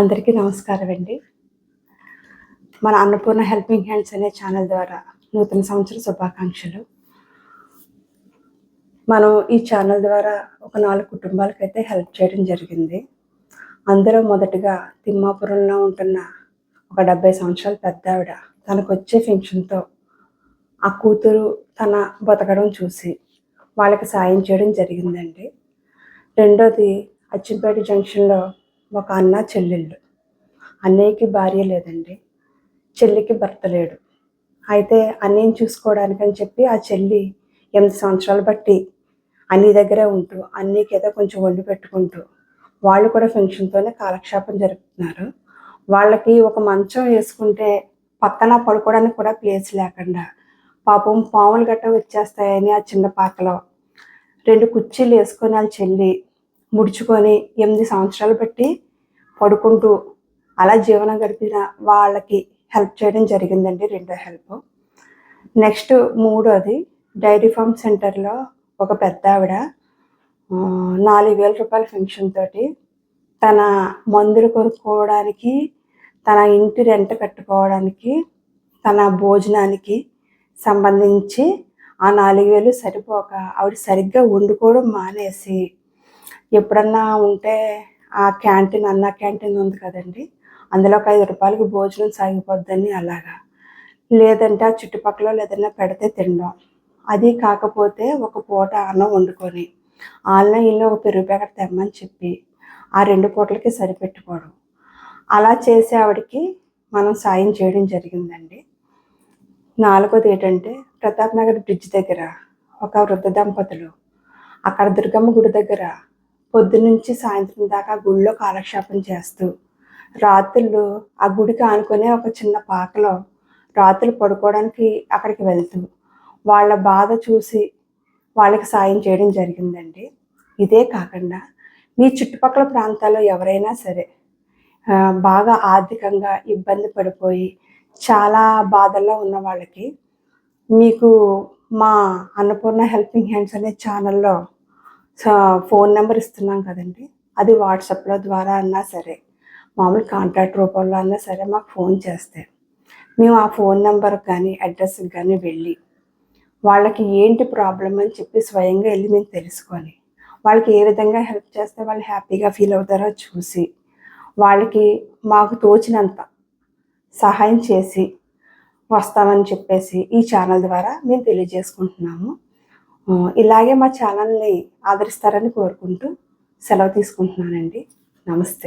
అందరికీ నమస్కారం అండి. మన అన్నపూర్ణ హెల్పింగ్ హ్యాండ్స్ అనే ఛానల్ ద్వారా నూతన సంవత్సర శుభాకాంక్షలు. మనం ఈ ఛానల్ ద్వారా ఒక నాలుగు కుటుంబాలకైతే హెల్ప్ చేయడం జరిగింది. అందులో మొదటగా తిమ్మాపురంలో ఉంటున్న ఒక డెబ్బై సంవత్సరాల పెద్ద ఆవిడ తనకు వచ్చే ఫంక్షన్తో ఆ కూతురు తన బతకడం చూసి వాళ్ళకి సాయం చేయడం జరిగిందండి. రెండోది అచ్చింపేట జంక్షన్లో ఒక అన్న చెల్లెళ్ళు. అన్నయ్యకి భార్య లేదండి. చెల్లికి భర్త లేడు. అయితే అన్నయ్యని చూసుకోవడానికి అని చెప్పి ఆ చెల్లి ఎనిమిది సంవత్సరాలు బట్టి అన్ని దగ్గరే ఉంటూ అన్నీకి ఏదో కొంచెం వండి పెట్టుకుంటూ వాళ్ళు కూడా ఫంక్షన్తోనే కాలక్షేపం జరుపుతున్నారు. వాళ్ళకి ఒక మంచం వేసుకుంటే పక్కన పడుకోవడానికి కూడా ప్లేస్ లేకుండా పాపం పాములు గట్ట వచ్చేస్తాయని ఆ చిన్న పాకలో రెండు కుర్చీలు వేసుకొని వాళ్ళు చెల్లి ముడుచుకొని ఎనిమిది సంవత్సరాలు పెట్టి పడుకుంటూ అలా జీవనం గడిపిన వాళ్ళకి హెల్ప్ చేయడం జరిగిందండి రెండో హెల్ప్ నెక్స్ట్ మూడోది డైరీ ఫార్మ్ సెంటర్లో ఒక పెద్ద ఆవిడ నాలుగు వేల రూపాయల ఫంక్షన్ తోటి తన మందులు కొనుక్కోవడానికి తన ఇంటి రెంట్ కట్టుకోవడానికి తన భోజనానికి సంబంధించి ఆ నాలుగు వేలు సరిపోక ఆవిడ సరిగ్గా వండుకోవడం మానేసి ఎప్పుడన్నా ఉంటే ఆ క్యాంటీన్ అన్న క్యాంటీన్ ఉంది కదండి. అందులో ఒక ఐదు రూపాయలకి భోజనం సాగిపోద్దని అలాగా. లేదంటే ఆ చుట్టుపక్కల ఏదైనా పెడితే తినడం అది కాకపోతే ఒక పూట అన్నం వండుకొని ఆన్లైన్లో ఒక పెరుగు ప్యాకెట్ తెమ్మని చెప్పి ఆ రెండు పూటలకి సరిపెట్టుకోవడం. అలా చేసే ఆవిడకి మనం సాయం చేయడం జరిగిందండి. నాలుగోది ఏంటంటే ప్రతాప్ నగర్ బ్రిడ్జ్ దగ్గర ఒక వృద్ధ దంపతులు అక్కడ దుర్గమ్మ గుడి దగ్గర పొద్దునుంచి సాయంత్రం దాకా గుడిలో కాలక్షేపం చేస్తూ రాత్రులు ఆ గుడికి ఆనుకునే ఒక చిన్న పాకలో రాత్రులు పడుకోవడానికి అక్కడికి వెళ్తూ వాళ్ళ బాధ చూసి వాళ్ళకి సాయం చేయడం జరిగిందండి. ఇదే కాకుండా మీ చుట్టుపక్కల ప్రాంతాల్లో ఎవరైనా సరే బాగా ఆర్థికంగా ఇబ్బంది పడిపోయి చాలా బాధల్లో ఉన్న వాళ్ళకి మీకు మా అన్నపూర్ణ హెల్పింగ్ హ్యాండ్స్ అనే ఛానల్లో ఫోన్ నెంబర్ ఇస్తున్నాం కదండి. అది వాట్సాప్లో ద్వారా అన్నా సరే మామూలు కాంటాక్ట్ రూపంలో అన్నా సరే మాకు ఫోన్ చేస్తే మేము ఆ ఫోన్ నెంబర్ కానీ అడ్రస్కి కానీ వెళ్ళి వాళ్ళకి ఏంటి ప్రాబ్లం అని చెప్పి స్వయంగా వెళ్ళి మేము తెలుసుకొని వాళ్ళకి ఏ విధంగా హెల్ప్ చేస్తే వాళ్ళు హ్యాపీగా ఫీల్ అవుతారో చూసి వాళ్ళకి మాకు తోచినంత సహాయం చేసి వస్తామని చెప్పేసి ఈ ఛానల్ ద్వారా మేము తెలియజేసుకుంటున్నాము. ఇలాగే మా ఛానల్ని ఆదరిస్తారని కోరుకుంటూ సెలవు తీసుకుంటున్నానండి. నమస్తే.